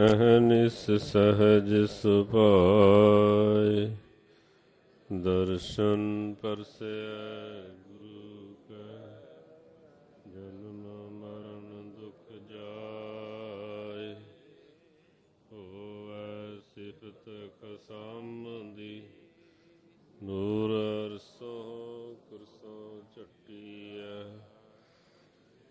ਅਹਨਿਸ ਸਹਜ ਸੁਭਾਏ। ਦਰਸ਼ਨ ਪਰਸੈ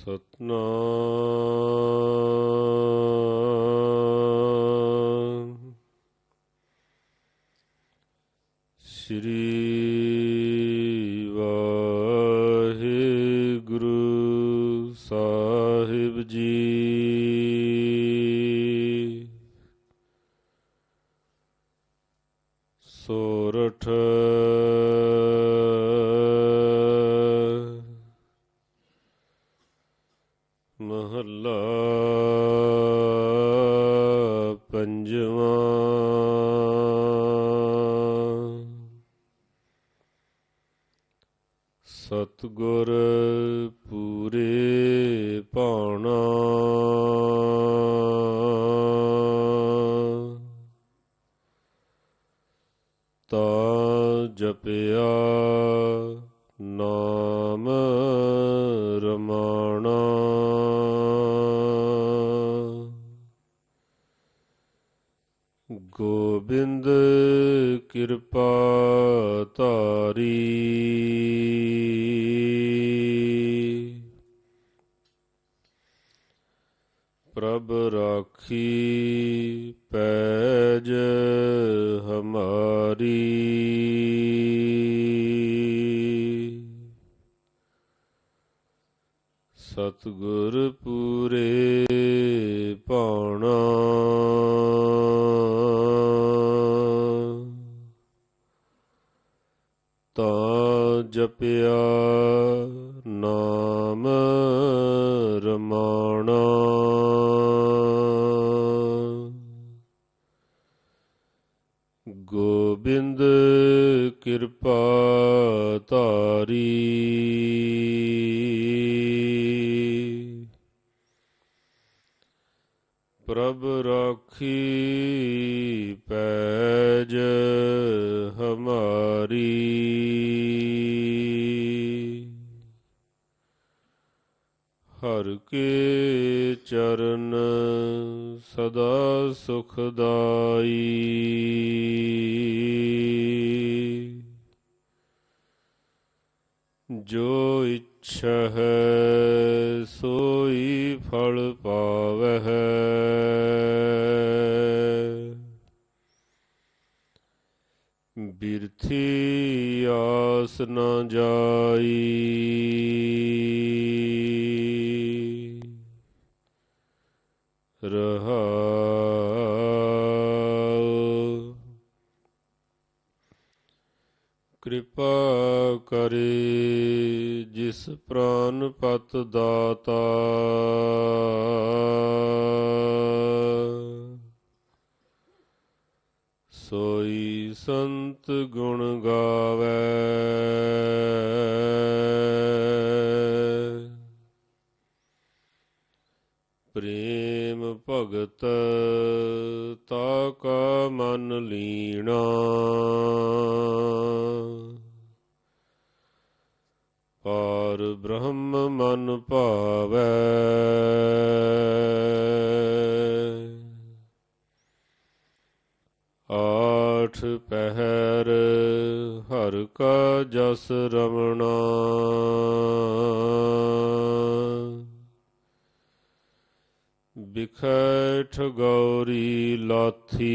ਸਤਨਾਮ। ਮਹੱਲਾ ਪੰਜਵਾਂ। ਸਤਗੁਰ ਪੂਰੇ ਬਿੰਦ ਕਿਰਪਾ ਧਾਰੀ। ਪ੍ਰਭ ਰਾਖੀ ਪੈਜ ਹਮਾਰੀ। ਸਤਗੁਰ ਪੂਰੇ ਭਾਣਾ। ਗੋਬਿੰਦ ਕਿਰਪਾ ਧਾਰੀ। ਪ੍ਰਭ ਰਾਖੀ ਪੈਜ ਹਮਾਰੀ। ਹਰ ਕੇ ਚਰਨ ਸਦਾ ਸੁਖਦਾਈ ਜੋ ਇੱਛਾ ਹੈ ਸੋਈ ਫਲ ਪਾਵਹਿ। ਬਿਰਥੀ ਆਸ ਨ ਜਾਈ। ਰਹਾਉ। ਕਿਰਪਾ ਕਰੇ ਜਿਸ ਪ੍ਰਾਨ ਪਤ ਦਾਤਾ। ਸੋਈ ਸੰਤ ਗੁਣ ਗਾਵੇ। ਭਗਤ ਤਾ ਕਾ ਮਨ ਲੀਣਾ। ਪਾਰ ਬ੍ਰਹਮ ਮਨ ਭਾਵੈ। ਆਠ ਪਹਿਰ ਹਰ ਕਾ ਜਸ ਰਮਣਾ। ਬਿਖੈ ਗੌਰੀ ਲਾਥੀ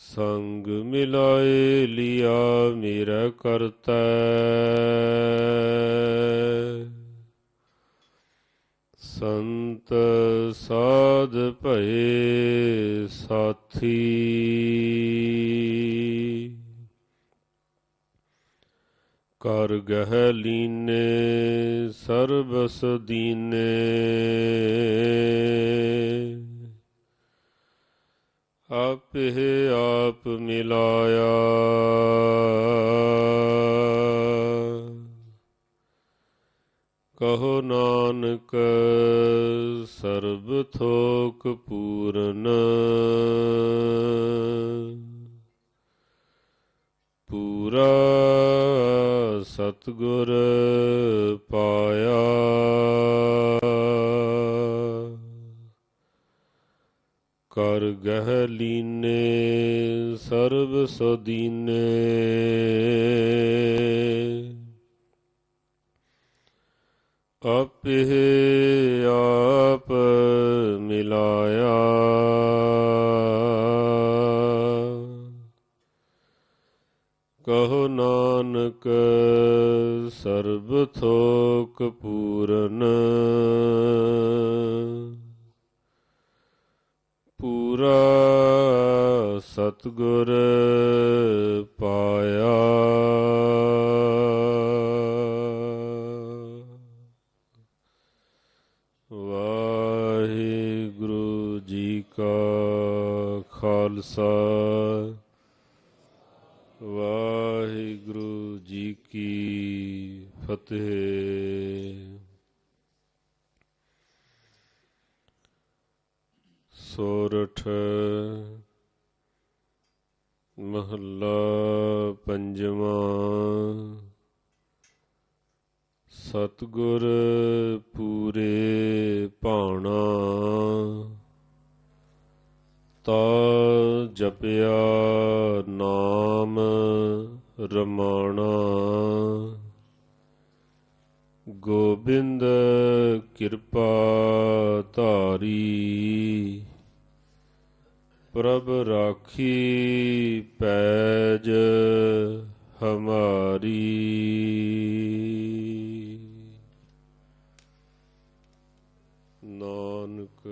ਸੰਗ ਮਿਲਾਏ ਲਿਆ ਮੇਰਾ ਕਰਤਾ ਸੰਤ ਸਾਧ ਭਏ ਸਾਥੀ ਕਰ ਗਹਿ ਲੀਨੇ ਸਰਬਸ ਦੀਨੇ। ਆਪੇ ਆਪ ਮਿਲਾਇਆ। ਕਹੋ ਨਾਨਕ ਸਰਬ ਥੋਕ ਪੂਰਨ। ਸਤਗੁਰ ਪਾਇਆ। ਕਰ ਗਹਿ ਲੀਨੇ ਸਰਬ ਸਦੀਨੇ। ਆਪੇ ਆਪ ਪੂਰਾ ਸਤਗੁਰ ਪਾਇਆ। ਵਾਹਿਗੁਰੂ ਜੀ ਕਾ ਖਾਲਸਾ। ਵਾਹਿਗੁਰੂ ਜੀ ਕੀ ਫਤਿਹ। ਸੋਰਠ ਮਹੱਲਾ ਪੰਜਵਾਂ ਸਤਗੁਰ ਪੂਰੇ ਭਾਣਾ ਤਾ ਜਪਿਆ ਨਾਮ ਰਮਾਣਾ ਗੋਬਿੰਦ ਕਿਰਪਾ ਧਾਰੀ ਪ੍ਰਭ ਰਾਖੀ ਪੈਜ ਹਮਾਰੀ। ਨਾਨਕ